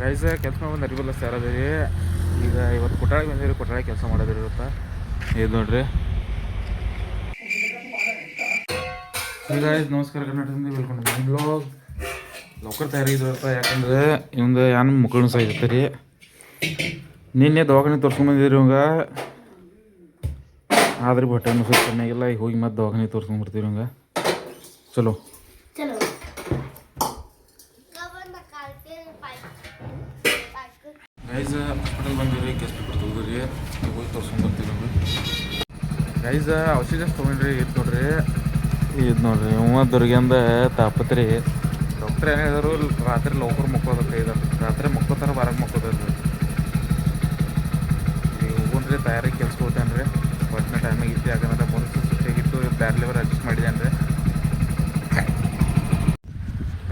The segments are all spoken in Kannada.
ಗೈಸ್ ಕೆಲಸ ಮಾಡೋದು ಅರಿವಿಲ್ಲ ಸರ್ ರೀ ಈಗ ಇವತ್ತು ಕೊಟ್ಟಾಳಿ ಬಂದಿರಿ ಕೊಟ್ಟಾಳಿ ಕೆಲಸ ಮಾಡೋದಿರಿ ಇವತ್ತು. ಇದು ನೋಡ್ರಿ. ಈಗ ನಮಸ್ಕಾರ ಕರ್ನಾಟಕದಿಂದ ವೆಲ್ಕಮ್ ಟು ಬ್ಲಾಗ್ ಲೌಕರ್ ತಯಾರಿದ್ರಪ್ಪ ಯಾಕಂದ್ರೆ ಇವಂದು ಏನು ಮುಕ್ಕಳು ಸಾಯ್ತೈತೆ ರೀ. ನಿನ್ನೆ ದವಾಖಾನೆ ತೋರ್ಸ್ಕೊಂಡ್ ಬಂದಿದ್ರಿ ಇವಂಗ. ಆದ್ರೆ ಬಟ್ಟೆ ಸ್ವಲ್ಪ ಚೆನ್ನಾಗಿಲ್ಲ ಈಗ ಹೋಗಿ ಮತ್ತೆ ದವಾಖಾನೆ ತೋರ್ಸ್ಕೊಂಡ್ ಬರ್ತೀವಿ ಇವಂಗ. ಚಲೋ. चलो ಗೈಸ್ ಹಾಸ್ಪಿಟಲ್ ಬಂದಿರಿ ಕೆಸ್ ಪೇಪರ್ ತೆಗ್ದ್ರಿ ಹೋಗಿ ತೋರ್ಸ್ಕೊಂಡು ಬರ್ತೀವಿ ನಮ್ಗೆ ಗೈಸ್ ಔಷಧಿ ತೊಗೊಂಡ್ರಿ? ಇದು ನೋಡ್ರಿ. ಇದು ನೋಡ್ರಿ ಇವ ದುರ್ಗಿಂದ ತಾಪತ್ರಿ. ಡಾಕ್ಟ್ರ್ ಏನು ಹೇಳಿದ್ರು ರಾತ್ರಿ ಲೋಕರ್ ಮಕ್ಕೋದಕ್ಕೆ ಇದು ರಾತ್ರಿ ಮಕ್ಕೋತಾರ ಬರಕ್ಕೆ ಮಕ್ಕೋದ್ರಿ ಈಗ ಹೋಗ್ರಿ ತಯಾರಿ ಕೆಲ್ಸ ಹೋಗ್ತಾನೆ ರೀ ಒಟ್ಟಿನ ಟೈಮಿಗೆ ಇತ್ತು ಯಾಕಂದ್ರೆ ಮುಂದೆ ಸುಸ್ತಾಗಿತ್ತು ಬ್ಯಾರ್ಲಿವರ್ ಅಡ್ಜಸ್ಟ್ ಮಾಡಿದ್ದೇನೆ ರೀ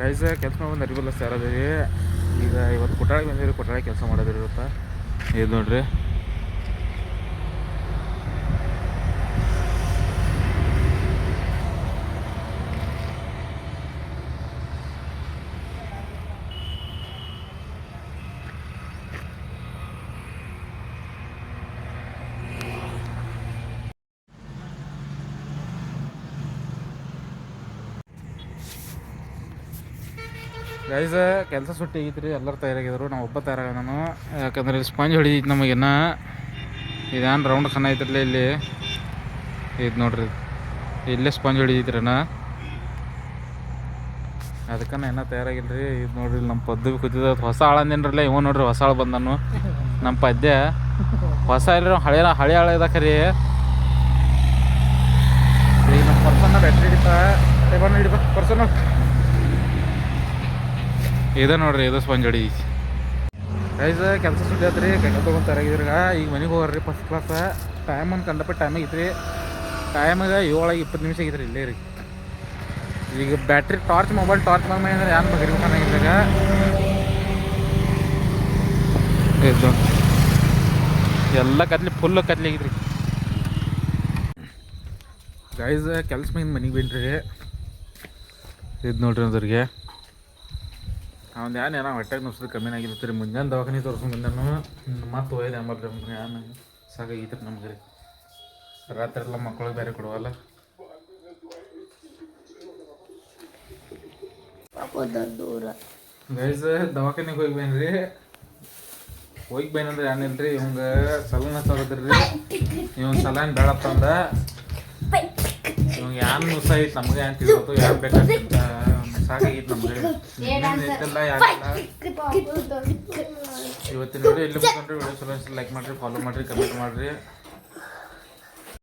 ಗೈಸ್ ಕೆಲಸ ಬಂದು ಅರಿವಿಲ್ಲ ಸರ್ ಅದೇ ಈಗ ಇವತ್ತು ಕೊಟ್ಟಾಳಿಗೆ ಬಂದಿರಿ ಕೊಟ್ಟಾಳಿ ಕೆಲಸ ಮಾಡೋದಿರಿ ಇವತ್ತು. ಇದು ನೋಡ್ರಿ. ಗೈಸ್ ಕೆಲಸ ಸುಟ್ಟಿ ಆಗಿತ್ತು ಎಲ್ಲರೂ ತಯಾರಾಗಿದ್ರು ನಾವು ಒಬ್ಬ ತಯಾರಾಗ ನಾನು. ಯಾಕಂದ್ರೆ ಇಲ್ಲಿ ಸ್ಪಂಜ್ ಹೊಡಿದಿತ್ತು ನಮಗಿನ್ನ ಇದೇನು ರೌಂಡ್ ಖಾನ ಇಲ್ಲಿ. ಇದು ನೋಡ್ರಿ, ಇಲ್ಲೇ ಸ್ಪಂಜ್ ಹೊಡಿದೈತ್ರನ ಅದಕ್ಕೆ ಇನ್ನೂ ತಯಾರಾಗಿಲ್ಲ ರೀ ಇದು ನೋಡ್ರಿ ನಮ್ಮ ಪದ್ದು ಕೂತಿದ ಹೊಸ ಆಳ ಅಂದೇನ್ರಲ್ಲ, ಇವ ನೋಡ್ರಿ ಹೊಸ ಆಳು ಬಂದನು. ನಮ್ಮ ಪದ್ಯ, ಹೊಸ ಇಲ್ಲರಿ ಹಳೆ ಹಳೆ ಆಳ ಖರೀ ಈಗ ನಮ್ಮ ಪರ್ಸನ್ನ ಬ್ಯಾಟ್ರಿ ಹಿಡಿತಾ ಪರ್ಸನ್ ಇದೆ ನೋಡ್ರಿ, ಇದು ಸ್ಪಂಜಡಿ ಗೈಸ್ ಕೆಲಸ ಸುದ್ದಿ ಆತ್ರಿ ಕೈಕ ತೊಗೊಂಡ್ ಇದ್ರಾಗ. ಈಗ ಮನೆಗೆ ಹೋಗ್ರಿ ಫಸ್ಟ್ ಕ್ಲಾಸ್ ಟೈಮ್ ಒಂದು ಕಂಡಪ್ಪ ಟೈಮಿಗೆ ಐತ್ರಿ. ಟೈಮಿಗೆ ಏಳಾಗ ಇಪ್ಪತ್ತು ನಿಮಿಷ ಆಗಿದ್ರಿ ಇಲ್ಲೇ ರೀ. ಈಗ ಬ್ಯಾಟ್ರಿ ಟಾರ್ಚ್ ಮೊಬೈಲ್ ಟಾರ್ಚ್ ಮಾಡಿ ಅಂದ್ರೆ ಏನು ಬಗಿರ್ಬೇಕಾಗಿದ್ರಾಗ ಇದು. ಎಲ್ಲ ಕತ್ಲಿ ಫುಲ್ ಕತ್ಲಿ ಆಗಿದ್ರಿ. ಕೆಲ್ಸ ಮೇಲೆ ಮನೆಗೆ ಬೀನ್ರಿ. ಇದು ನೋಡ್ರಿ ಅದ್ರಿಗೆ. ಅವ್ನು ಯಾನ್ ಏನೋ ಹೊಟ್ಟೆಗೆ ನುಸ್ದು ಕಮ್ಮಿನ ರೀ ಮುಂಜಾನೆ ದವಾಖಾನೆ ತೋರಿಸ್ಕೊಂಡು ಬಂದನು. ಮತ್ತೆ ಒಯ್ದು ಅಂಬಲ್ರಿ ನಮ್ಗೆ ಏನು ಸಾಕಾಗೈತ್ರಿ ನಮ್ಗೆ ರೀ. ರಾತ್ರಿ ಎಲ್ಲ ಮಕ್ಕಳಿಗೆ ಬೇರೆ ಕೊಡುವಲ್ಲ. ಗೈಸ್ ದವಾಖಾನೆಗೆ ಹೋಗಿ ಬೇನ್ರಿ. ಹೋಗಿ ಬೇನಂದ್ರೆ ರೀ ಇವಂಗ ಸಲೂನ್ ಹಚ್ಚೋದ್ರಿ ಸಲಾನ್ ಸಲನ್ ಅಂದ. ಇವಂಗ ಯಾನ್ ನುಸ ಐತಿ ನಮ್ಗೆ ಏನು ತಿಳಿಯೋದು ಯಾರು ಬೇಕಾಗ್ತಿತ್ತ ಸಾಕಾಗೈತಿ ನಮ್ಗೆ. ಐತಲ್ಲ ಯಾಕಿಲ್ಲ ಇವತ್ತಿನ ವಿಡಿಯೋ ಇಲ್ಲಿ ಬಂದ್ರೆ ವಿಡಿಯೋ ಚಲೋ ಲೈಕ್ ಮಾಡ್ರಿ ಫಾಲೋ ಮಾಡ್ರಿ ಕಮೆಂಟ್ ಮಾಡ್ರಿ.